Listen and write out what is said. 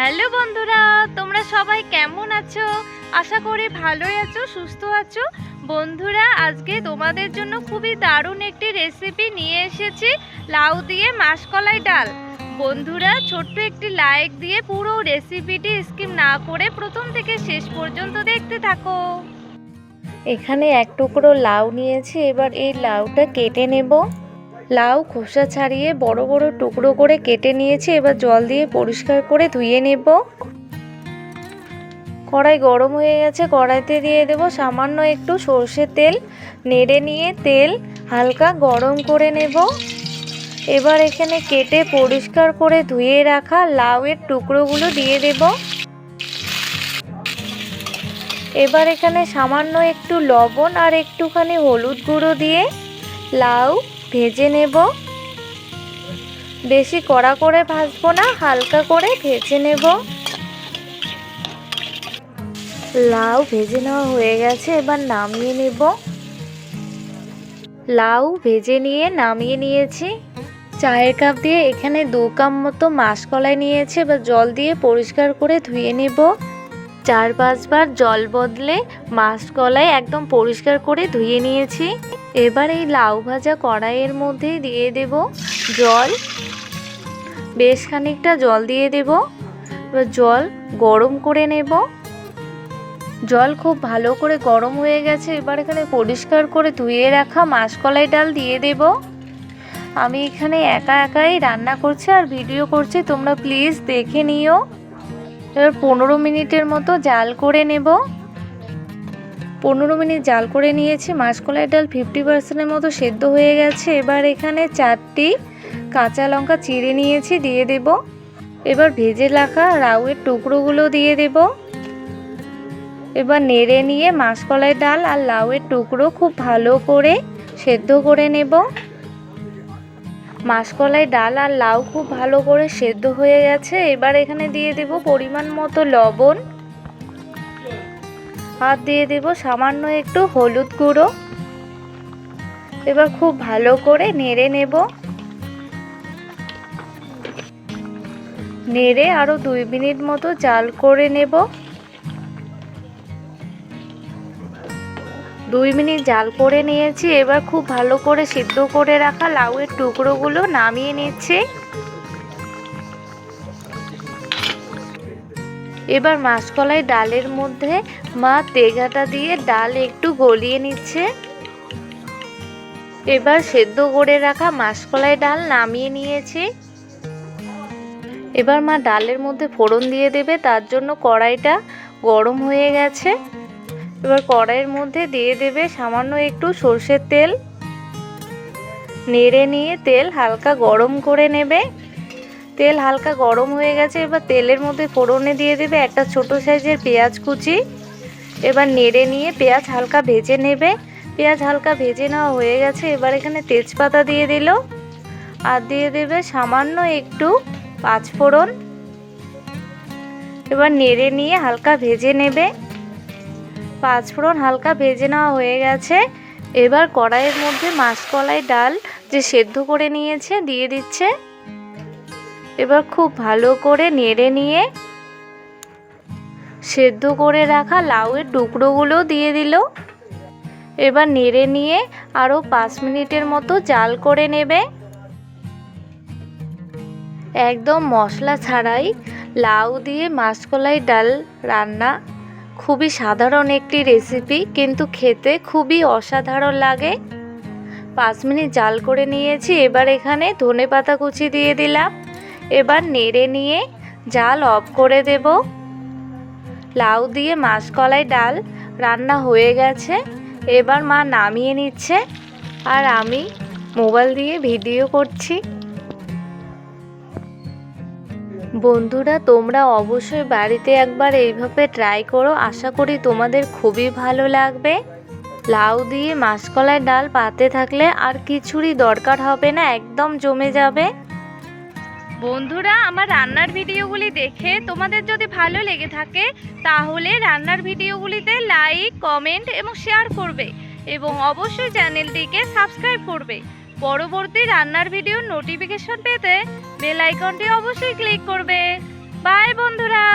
Hello বন্ধুরা, তোমরা সবাই কেমন আছো? আশা করি ভালোই আছো, সুস্থ আছো। বন্ধুরা, আজকে তোমাদের জন্য খুবই দারুণ একটি রেসিপি নিয়ে এসেছি, লাউ দিয়ে মাসকলাই ডাল। বন্ধুরা, ছোট্ট একটি লাইক দিয়ে পুরো রেসিপিটি স্কিপ না করে প্রথম থেকে শেষ পর্যন্ত দেখতে থাকো। এখানে এক টুকরো লাউ নিয়েছি, এবার এই লাউটা কেটে নেব। লাউ, খোসা ছাড়িয়ে বড় বড় টুকরো করে কেটে নিয়েছি, এবার জল দিয়ে পরিষ্কার করে ধুয়ে নেব। কড়াই গরম হয়ে গেছে, কড়াইতে দিয়ে দেব সামান্য একটু সর্ষের তেল, নেড়ে নিয়ে তেল হালকা গরম করে নেব। এবার এখানে কেটে পরিষ্কার করে ধুয়ে রাখা লাউয়ের টুকরোগুলো দিয়ে দেব। এবার এখানে সামান্য একটু লবণ আর একটুখানি হলুদ গুঁড়ো দিয়ে লাউ ভেজে নেব। বেশি কড়া করে ভাজবো না, হালকা করে ভেজে নেব। লাউ ভেজে নেওয়া হয়ে গেছে, এবার নামিয়ে নেব। লাউ ভেজে নিয়ে নামিয়ে নিয়েছি। চায়ের কাপ দিয়ে এখানে দু কাপ মতো মাসকলাই নিয়েছে, এবার জল দিয়ে পরিষ্কার করে ধুয়ে নেব। চার পাঁচবার জল বদলে মাসকলাই একদম পরিষ্কার করে ধুয়ে নিয়েছি। এবার এই লাউ ভাজা কড়াইয়ের মধ্যে দিয়ে দেব জল। বেশ খানিকটা জল দিয়ে দেব। এবার জল গরম করে নেব। জল খুব ভালো করে গরম হয়ে গেছে, এবার এখানে পরিষ্কার করে ধুয়ে রাখা মাসকলাই ডাল দিয়ে দেব। আমি এখানে একা একাই রান্না করছি আর ভিডিও করছি, তোমরা প্লিজ দেখে নিও। এবার পনেরো মিনিটের মতো জাল করে নেব। পনেরো মিনিট জাল করে নিয়েছি। মাসকলাই ডাল ফিফটি পার্সেন্টের মতো সেদ্ধ হয়ে গেছে। এবার এখানে চারটি কাঁচা লঙ্কা চিড়ে নিয়েছি, দিয়ে দেব। এবার ভেজে রাখা রাউয়ের টুকরোগুলো দিয়ে দেব। এবার নেড়ে নিয়ে মাসকলাই ডাল আর লাউয়ের টুকরো খুব ভালো করে সেদ্ধ করে নেব। মাসকলাই ডাল আর লাউ খুব ভালো করে সেদ্ধ হয়ে গেছে। এবার এখানে দিয়ে দেব পরিমাণ মতো লবণ। আর দিয়ে দেব সামান্য একটু হলুদ গুঁড়ো। এবার খুব ভালো করে নেড়ে নেব। নেড়ে আরও দুই মিনিট মতো জাল করে নেব। দুই মিনিট জাল করে নিয়েছি, এবার খুব ভালো করে সিদ্ধ করে রাখা লাউয়ের টুকরোগুলো নামিয়ে নিচ্ছে। এবার মাসকলাই ডালের মধ্যে মা তেগাটা দিয়ে ডাল একটু গলিয়ে নিচ্ছে। এবার সেদ্ধ করে রাখা মাসকলাই ডাল নামিয়ে নিয়েছি। এবার মা ডালের মধ্যে ফোড়ন দিয়ে দেবে, তার জন্য কড়াইটা গরম হয়ে গেছে। এবার কড়াইয়ের মধ্যে দিয়ে দেবে সামান্য একটু সর্ষের তেল। নেড়ে নিয়ে তেল হালকা গরম করে নেবে। তেল হালকা গরম হয়ে গেছে, এবার তেলের মধ্যে ফোড়নে দিয়ে দেবে একটা ছোট সাইজের পেঁয়াজ কুচি। এবার নেড়ে নিয়ে পেঁয়াজ হালকা ভেজে নেবে। পেঁয়াজ হালকা ভেজে নেওয়া হয়ে গেছে, এবার এখানে তেজপাতা দিয়ে দিল। আর দিয়ে দেবে সামান্য একটু পাঁচফোড়ন। এবার নেড়ে নিয়ে হালকা ভেজে নেবে। পাঁচফোড়ন হালকা ভেজে নেওয়া হয়ে গেছে। এবার কড়াইয়ের মধ্যে মাসকলাই ডাল যে সেদ্ধ করে নিয়েছে দিয়ে দিচ্ছে। এবার খুব ভালো করে নেড়ে নিয়ে সেদ্ধ করে রাখা লাউয়ের টুকরোগুলো দিয়ে দিল। এবার নেড়ে নিয়ে আরও পাঁচ মিনিটের মতো জাল করে নেবে। একদম মশলা ছাড়াই লাউ দিয়ে মাসকলাই ডাল রান্না খুবই সাধারণ একটি রেসিপি কিন্তু খেতে খুবই অসাধারণ লাগে। পাঁচ মিনিট জাল করে নিয়েছি, এবার এখানে ধনে পাতা কুচি দিয়ে দিলাম। এবার নেড়ে নিয়ে জাল অফ করে দেব। লাউ দিয়ে মাসকলাই ডাল রান্না হয়ে গেছে। এবার মা নামিয়ে নিচ্ছে, আর আমি মোবাইল দিয়ে ভিডিও করছি। বন্ধুরা, তোমরা অবশ্যই বাড়িতে একবার এইভাবে ট্রাই করো। আশা করি তোমাদের খুবই ভালো লাগবে। লাউ দিয়ে মাসকলাই ডাল পাতে থাকলে আর কিছুরই দরকার হবে না, একদম জমে যাবে। বন্ধুরা, আমার রান্নার ভিডিওগুলি দেখে তোমাদের যদি ভালো লেগে থাকে, তাহলে রান্নার ভিডিওগুলিতে লাইক কমেন্ট এবং শেয়ার করবে এবং অবশ্যই চ্যানেলটিকে সাবস্ক্রাইব করবে। পরবর্তী রান্নার ভিডিওর নোটিফিকেশন পেতে বেল আইকনটি অবশ্যই ক্লিক করবে। বাই বন্ধুরা!